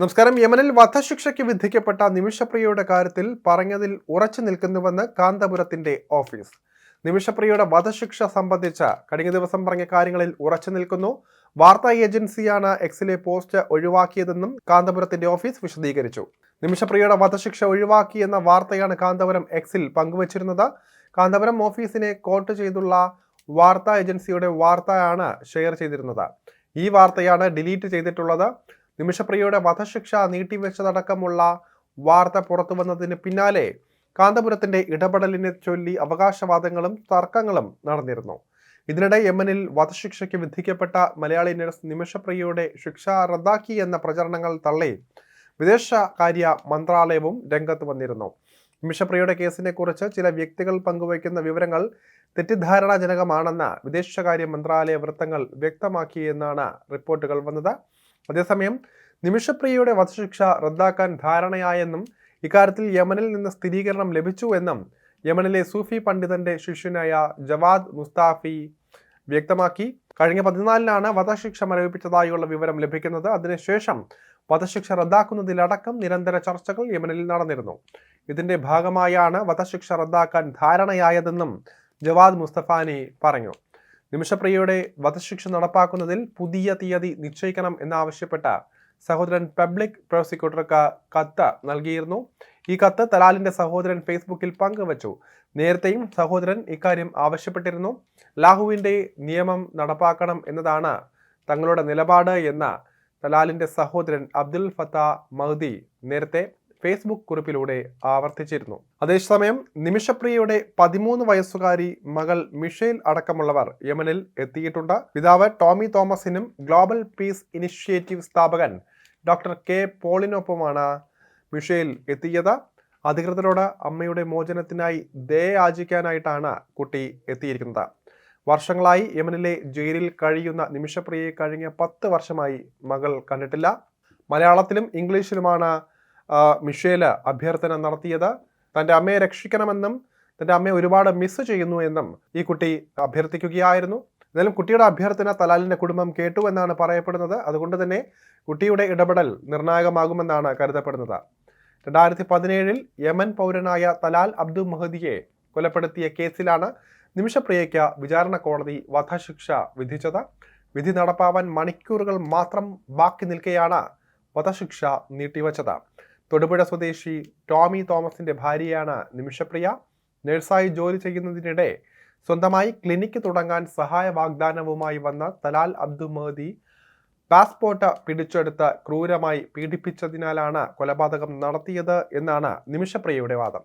നമസ്കാരം. യമനിൽ വധശിക്ഷയ്ക്ക് വിധിക്കപ്പെട്ട നിമിഷപ്രിയയുടെ കാര്യത്തിൽ പറഞ്ഞതിൽ ഉറച്ചു നിൽക്കുന്നുവെന്ന് കാന്തപുരത്തിന്റെ ഓഫീസ്. നിമിഷപ്രിയയുടെ വധശിക്ഷ സംബന്ധിച്ച കഴിഞ്ഞ ദിവസം പറഞ്ഞ കാര്യങ്ങളിൽ ഉറച്ചു നിൽക്കുന്നു. വാർത്താ ഏജൻസിയാണ് എക്സിലെ പോസ്റ്റ് ഒഴിവാക്കിയതെന്നും കാന്തപുരത്തിന്റെ ഓഫീസ് വിശദീകരിച്ചു. നിമിഷപ്രിയയുടെ വധശിക്ഷ ഒഴിവാക്കിയെന്ന വാർത്തയാണ് കാന്തപുരം എക്സിൽ പങ്കുവച്ചിരുന്നത്. കാന്തപുരം ഓഫീസിനെ കോട്ട് ചെയ്തുള്ള വാർത്താ ഏജൻസിയുടെ വാർത്തയാണ് ഷെയർ ചെയ്തിരുന്നത്. ഈ വാർത്തയാണ് ഡിലീറ്റ് ചെയ്തിട്ടുള്ളത്. നിമിഷപ്രിയയുടെ വധശിക്ഷ നീട്ടിവെച്ചതടക്കമുള്ള വാർത്ത പുറത്തു വന്നതിന് പിന്നാലെ കാന്തപുരത്തിന്റെ ഇടപെടലിനെ ചൊല്ലി അവകാശവാദങ്ങളും തർക്കങ്ങളും നടന്നിരുന്നു. ഇതിനിടെ യമനിൽ വധശിക്ഷയ്ക്ക് വിധിക്കപ്പെട്ട മലയാളി നഴ്സ് നിമിഷപ്രിയയുടെ ശിക്ഷ റദ്ദാക്കി എന്ന പ്രചരണങ്ങൾ തള്ളി വിദേശകാര്യ മന്ത്രാലയവും രംഗത്ത് വന്നിരുന്നു. നിമിഷപ്രിയയുടെ കേസിനെ കുറിച്ച് ചില വ്യക്തികൾ പങ്കുവയ്ക്കുന്ന വിവരങ്ങൾ തെറ്റിദ്ധാരണാജനകമാണെന്ന് വിദേശകാര്യ മന്ത്രാലയ വൃത്തങ്ങൾ വ്യക്തമാക്കിയെന്നാണ് റിപ്പോർട്ടുകൾ വന്നത്. അതേസമയം നിമിഷപ്രിയയുടെ വധശിക്ഷ റദ്ദാക്കാൻ ധാരണയായെന്നും ഇക്കാര്യത്തിൽ യമനിൽ നിന്ന് സ്ഥിരീകരണം ലഭിച്ചു എന്നും യമനിലെ സൂഫി പണ്ഡിതന്റെ ശിഷ്യനായ ജവാദ് മുസ്താഫി വ്യക്തമാക്കി. കഴിഞ്ഞ പതിനാലിനാണ് വധശിക്ഷ മരവിപ്പിച്ചതായുള്ള വിവരം ലഭിക്കുന്നത്. അതിനുശേഷം വധശിക്ഷ റദ്ദാക്കുന്നതിലടക്കം നിരന്തര ചർച്ചകൾ യമനിൽ നടന്നിരുന്നു. ഇതിന്റെ ഭാഗമായാണ് വധശിക്ഷ റദ്ദാക്കാൻ ധാരണയായതെന്നും ജവാദ് മുസ്തഫാനി പറഞ്ഞു. നിമിഷപ്രിയയുടെ വധശിക്ഷ നടപ്പാക്കുന്നതിൽ പുതിയ തീയതി നിശ്ചയിക്കണം എന്നാവശ്യപ്പെട്ട സഹോദരൻ പബ്ലിക് പ്രോസിക്യൂട്ടർക്ക് കത്ത് നൽകിയിരുന്നു. ഈ കത്ത് തലാലിന്റെ സഹോദരൻ ഫേസ്ബുക്കിൽ പങ്കുവച്ചു. നേരത്തെയും സഹോദരൻ ഇക്കാര്യം ആവശ്യപ്പെട്ടിരുന്നു. ലാഹുവിന്റെ നിയമം നടപ്പാക്കണം എന്നതാണ് തങ്ങളുടെ നിലപാട് എന്ന തലാലിന്റെ സഹോദരൻ അബ്ദുൽ ഫത്ത മഹ്ദി നേരത്തെ ഫേസ്ബുക്ക് കുറിപ്പിലൂടെ ആവർത്തിച്ചിരുന്നു. അതേസമയം നിമിഷപ്രിയയുടെ പതിമൂന്ന് വയസ്സുകാരി മകൾ മിഷേൽ അടക്കമുള്ളവർ യമനിൽ എത്തിയിട്ടുണ്ട്. പിതാവ് ടോമി തോമസിനും ഗ്ലോബൽ പീസ് ഇനിഷ്യേറ്റീവ് സ്ഥാപകൻ ഡോക്ടർ കെ പോളിനൊപ്പമാണ് മിഷേൽ എത്തിയത്. അധികൃതരോട് അമ്മയുടെ മോചനത്തിനായി ദയ യാചിക്കാനായിട്ടാണ് കുട്ടി എത്തിയിരിക്കുന്നത്. വർഷങ്ങളായി യമനിലെ ജയിലിൽ കഴിയുന്ന നിമിഷപ്രിയയെ കഴിഞ്ഞ പത്ത് വർഷമായി മകൾ കണ്ടിട്ടില്ല. മലയാളത്തിലും ഇംഗ്ലീഷിലുമാണ് മിഷേൽ അഭ്യർത്ഥന നടത്തിയത്. തന്റെ അമ്മയെ രക്ഷിക്കണമെന്നും തന്റെ അമ്മയെ ഒരുപാട് മിസ് ചെയ്യുന്നു എന്നും ഈ കുട്ടി അഭ്യർത്ഥിക്കുകയായിരുന്നു. എന്നാലും കുട്ടിയുടെ അഭ്യർത്ഥന തലാലിന്റെ കുടുംബം കേട്ടു എന്നാണ് പറയപ്പെടുന്നത്. അതുകൊണ്ട് തന്നെ കുട്ടിയുടെ ഇടപെടൽ നിർണായകമാകുമെന്നാണ് കരുതപ്പെടുന്നത്. രണ്ടായിരത്തി പതിനേഴിൽ യമൻ പൗരനായ തലാൽ അബ്ദു മഹദിയെ കൊലപ്പെടുത്തിയ കേസിലാണ് നിമിഷപ്രിയയ്ക്ക് വിചാരണ കോടതി വധശിക്ഷ വിധിച്ചത്. വിധി നടപ്പാവാൻ മണിക്കൂറുകൾ മാത്രം ബാക്കി നിൽക്കെയാണ് വധശിക്ഷ നീട്ടിവച്ചത്. തൊടുപുഴ സ്വദേശി ടോമി തോമസിന്റെ ഭാര്യയാണ് നിമിഷപ്രിയ. നഴ്സായി ജോലി ചെയ്യുന്നതിനിടെ സ്വന്തമായി ക്ലിനിക്ക് തുടങ്ങാൻ സഹായ വാഗ്ദാനവുമായി വന്ന തലാൽ അബ്ദു മഹദി പാസ്പോർട്ട് പിടിച്ചെടുത്ത് ക്രൂരമായി പീഡിപ്പിച്ചതിനാലാണ് കൊലപാതകം നടത്തിയത് എന്നാണ് നിമിഷപ്രിയയുടെ വാദം.